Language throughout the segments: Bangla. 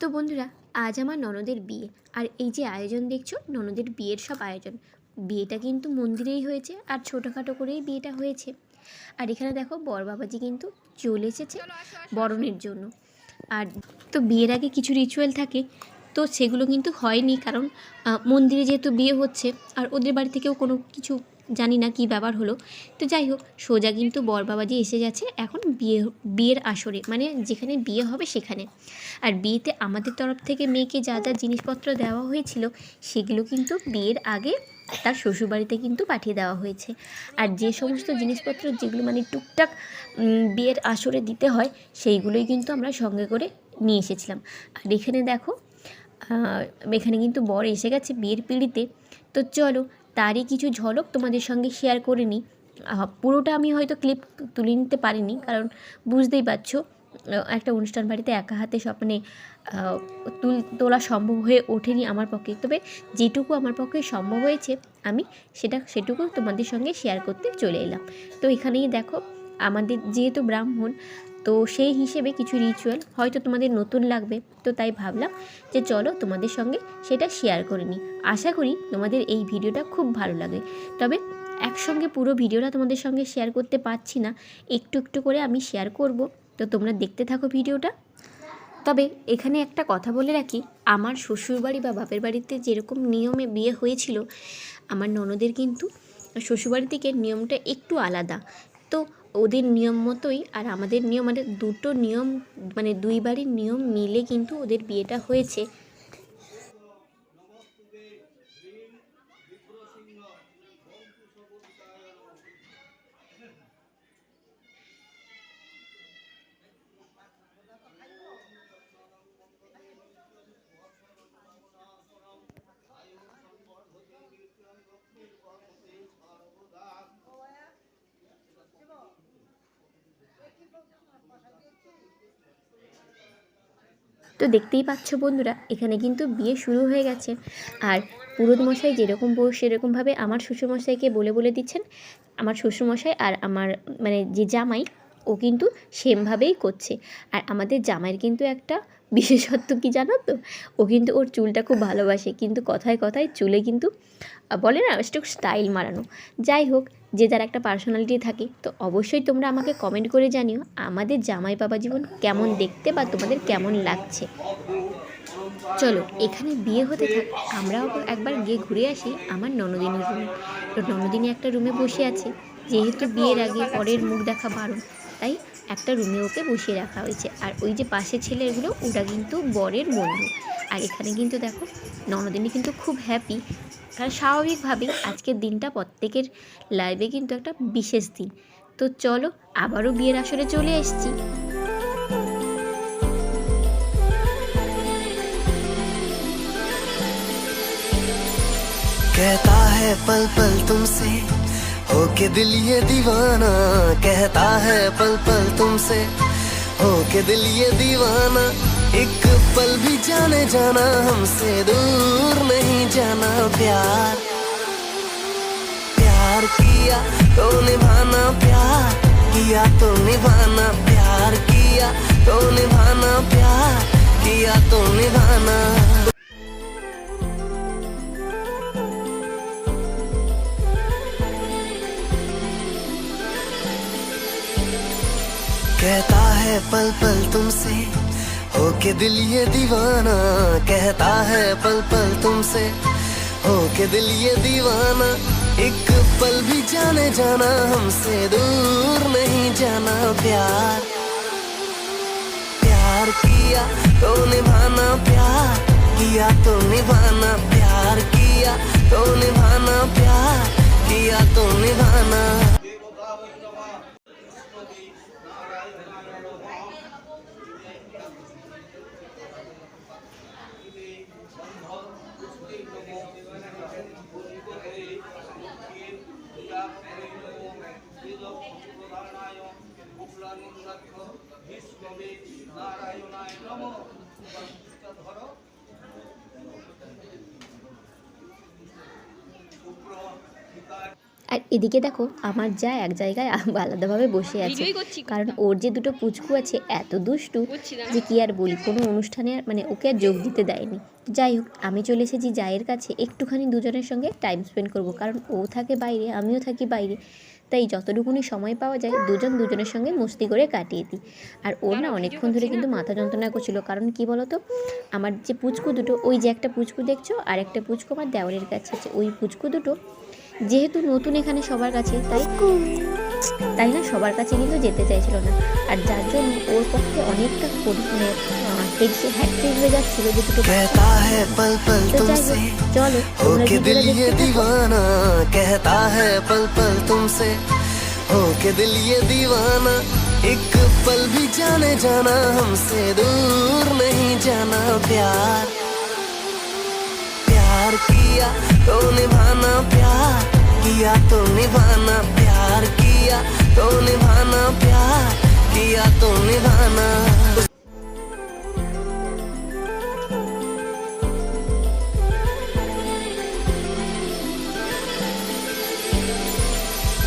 তো বন্ধুরা, আজ আমার ননদের বিয়ে। আর এই যে আয়োজন দেখছ, ননদের বিয়ের সব আয়োজন। বিয়েটা কিন্তু মন্দিরেই হয়েছে আর ছোটোখাটো করেই বিয়েটা হয়েছে। আর এখানে দেখো, বর বাবাজি কিন্তু চলে এসেছে বরণের জন্য। আর তো বিয়ের আগে কিছু রিচুয়াল থাকে। তো সেগুলো কিন্তু হয়নি কারণ মন্দিরে যেহেতু বিয়ে হচ্ছে আর ওদের বাড়ি থেকেও কোনো কিছু জানি না কী ব্যাপার হলো। তো যাই হোক, সোজা কিন্তু বর বাবাজি এসে গেছে এখন বিয়ে, বিয়ের আসরে মানে যেখানে বিয়ে হবে সেখানে। আর বিয়েতে আমাদের তরফ থেকে মেয়েকে যা যা জিনিসপত্র দেওয়া হয়েছিল সেগুলো কিন্তু বিয়ের আগে তার শ্বশুরবাড়িতে কিন্তু পাঠিয়ে দেওয়া হয়েছে। আর যে সমস্ত জিনিসপত্র যেগুলো মানে টুকটাক বিয়ের আসরে দিতে হয় সেইগুলোই কিন্তু আমরা সঙ্গে করে নিয়ে এসেছিলাম। আর এখানে দেখো এখানে কিন্তু বর এসে গেছে বিয়ের পিঁড়িতে। তো চলো, তারই কিছু ঝলক তোমাদের সঙ্গে শেয়ার করে নিই। পুরোটা আমি হয়তো ক্লিপ তুলে নিতে পারিনি, কারণ বুঝতেই পারছ একটা অনুষ্ঠান বাড়িতে একা হাতে সব মানে তুল তোলা সম্ভব হয়ে ওঠেনি আমার পক্ষে। তবে যেটুকু আমার পক্ষে সম্ভব হয়েছে, আমি সেটা, সেটুকু তোমাদের সঙ্গে শেয়ার করতে চলে এলাম। তো এখানেই দেখো, আমাদের যেহেতু ব্রাহ্মণ তো সেই হিসেবে কিছু রিচুয়াল হয়তো তোমাদের নতুন লাগবে। তো তাই ভাবলাম যে চলো তোমাদের সঙ্গে সেটা শেয়ার করে নিই। আশা করি তোমাদের এই ভিডিওটা খুব ভালো লাগে। তবে একসঙ্গে পুরো ভিডিওটা তোমাদের সঙ্গে শেয়ার করতে পারছি না। একটু একটু করে আমি শেয়ার করব। তো তোমরা দেখতে থাকো ভিডিওটা। তবে এখানে একটা কথা বলে রাখি, আমার শ্বশুরবাড়ি বা বাপের বাড়িতে যেরকম নিয়মে বিয়ে হয়েছিল, আমার ননদের কিন্তু শ্বশুরবাড়ি থেকে নিয়মটা একটু আলাদা। তো ওদের নিয়ম মতোই আর আমাদের নিয়ম মানে দুটো নিয়ম মানে দুই বাড়ির নিয়ম মিলে কিন্তু ওদের বিয়েটা হয়েছে। তো দেখতেই পাচ্ছ বন্ধুরা, এখানে কিন্তু বিয়ে শুরু হয়ে গেছে। আর পুরোদ মশাই যেরকম বউ, সেরকমভাবে আমার শ্বশুরমশাইকে বলে বলে দিচ্ছেন। আমার শ্বশুরমশাই আর আমার মানে যে জামাই ও কিন্তু সেমভাবেই করছে। আর আমাদের জামাইয়ের কিন্তু একটা বিশেষত্ব কি জানো তো? ও কিন্তু ওর চুলটা খুব ভালোবাসে। কিন্তু কথায় কথায় চুলে কিন্তু বলে না একটু স্টাইল মারানো। যাই হোক, যে যার একটা পার্সোনালিটি থাকে, তো অবশ্যই তোমরা আমাকে কমেন্ট করে জানিও, আমাদের জামাই বাবা জীবন কেমন দেখতে বা তোমাদের কেমন লাগছে। চলো, এখানে বিয়ে হতে থাক, আমরাও একবার গিয়ে ঘুরে আসি আমার ননদিনীর রুমে। তো ননদিনী একটা রুমে বসে আছে। যেহেতু বিয়ের আগে পরের মুখ দেখা বারণ। তাই একটা রুমে ওকে বসিয়ে রাখা হয়েছে আর ওই যে পাশে ছেলেগুলো ওটা কিন্তু বরের বন্ধু আর এখানে কিন্তু দেখো ননদিনী কিন্তু খুব হ্যাপি কারণ স্বাভাবিকভাবেই আজকের দিনটা প্রত্যেকের লাইফে কিন্তু একটা বিশেষ দিন তো চলো আবারও বিয়ের আসরে চলে এসেছি कहता है पल पल तुमसे होके दिल ये दीवाना कहता है पल पल तुमसे। होके दिल ये दीवाना, एक पल भी जाने जाना, हमसे दूर नहीं जाना प्यार। प्यार किया तो निभाना प्यार, किया तो निभाना प्यार, किया तो निभाना प्यार, किया तो निभाना। कहता है पल पल तुमसे हो के दिल ये दीवाना। कहता है पल पल तुमसे हो के दिल ये दीवाना। एक पल भी जाने जाना, हमसे दूर नहीं जाना। प्यार प्यार किया तो আর এদিকে দেখো আমার যা এক জায়গায় আলাদাভাবে বসে আছে। কারণ ওর যে দুটো পুচকু আছে এত দুষ্টু যে কি আর বলি কোনো অনুষ্ঠানে মানে ওকে আর যোগ দিতে দেয়নি। যাই হোক আমি চলে এসেছি জায়ের কাছে। একটুখানি দুজনের সঙ্গে টাইম স্পেন্ড করব। কারণ ও থাকে বাইরে আমিও থাকি বাইরে। তাই যতটুকুনি সময় পাওয়া যায় দুজন দুজনের সঙ্গে মস্তি করে কাটিয়ে দিই। আর ওর না অনেকক্ষণ ধরে কিন্তু মাথা যন্ত্রণা করছিল। কারণ কি বলতো? আমার যে পুচকু দুটো ওই যে একটা পুচকু দেখছ আর একটা পুচকু আমার দেওয়ালের কাছে আছে। ওই পুচকু দুটো যেহেতু নতুন এখানে সবার কাছে তাই তাই না সবার কাছে কিন্তু যেতে চাইছিল না আর যার জন্য ওর পক্ষে অনেকটা পরি- মানে হ্যাট্রিক হয়ে যাচ্ছিল যে দুটো বাচ্চা। कहता है पल पल তো যাই तुमसे হোক চলো তোমরা होके दिल ভিডিওটা ये দেখতে থাকো। दीवाना कहता है पल पल तुमसे होके दिल ये दीवाना एक पल भी जाने जाना हमसे दूर नहीं जाना प्यार प्यार किया तो निभाना प्यार किया तो निभाना प्यार किया तो निभाना प्यार, किया तो निभाना।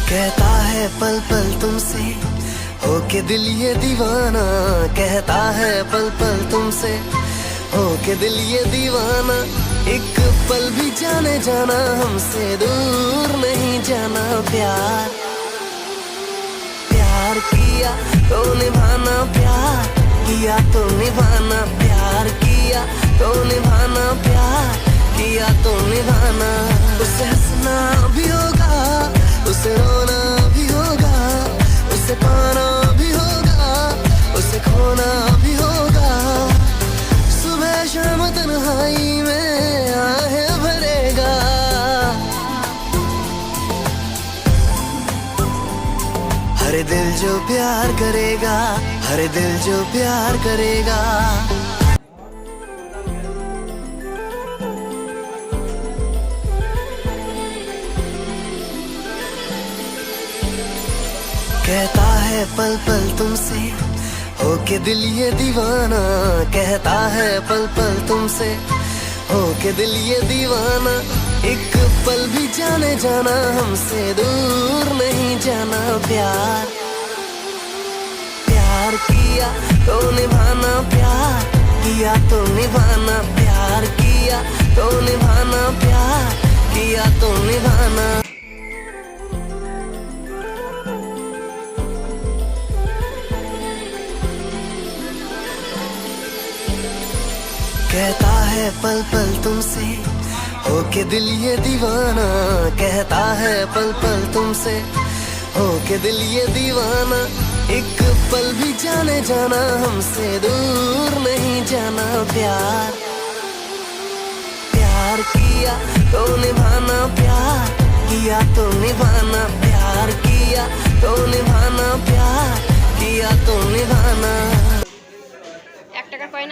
कहता है पल पल तुमसे, होके दिल ये दीवाना। कहता है पल पल तुमसे, होके दिल ये दीवाना। एक पल भी जाने जाना हमसे दूर। किया तो निभाना प्यार किया तो निभाना प्यार किया तो निभाना प्यार किया तो निभाना। उसे हंसना भी होगा, उसे रोना भी होगा हर दिल जो प्यार करेगा। कहता है पल पल तुमसे, होके दिल ये दीवाना। कहता है पल पल तुमसे, होके दिल ये दीवाना। एक पल भी जाने जाना, हमसे दूर नहीं जाना प्यार। प्यार किया तो निभाना प्यार किया तो निभाना प्यार किया तो निभाना प्यार किया तो निभाना। कहता है पल पल तुमसे, होके दिल ये दीवाना। कहता है पल पल तुमसे, होके दिल ये दीवाना। एक पल भी जाने जाना हमसे दूर नहीं जाना प्यार प्यार किया तो निभाना प्यार किया तो निभाना प्यार किया तो निभाना प्यार किया तो निभाना এক টাকা কয়েন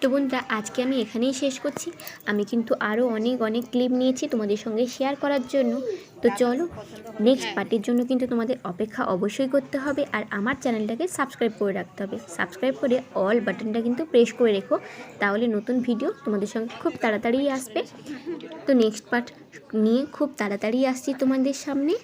তো বন্ধুরা, আজকে আমি এখানেই শেষ করছি। আমি কিন্তু আরও অনেক অনেক ক্লিপ নিয়েছি তোমাদের সঙ্গে শেয়ার করার জন্য। তো চলো নেক্সট পার্টির জন্য কিন্তু তোমাদের অপেক্ষা অবশ্যই করতে হবে আর আমার চ্যানেলটাকে সাবস্ক্রাইব করে রাখতে হবে। সাবস্ক্রাইব করে অল বাটনটা কিন্তু প্রেস করে রেখো, তাহলে নতুন ভিডিও তোমাদের সঙ্গে খুব তাড়াতাড়ি আসবে। তো নেক্সট পার্ট নিয়ে খুব তাড়াতাড়ি আসছি তোমাদের সামনে।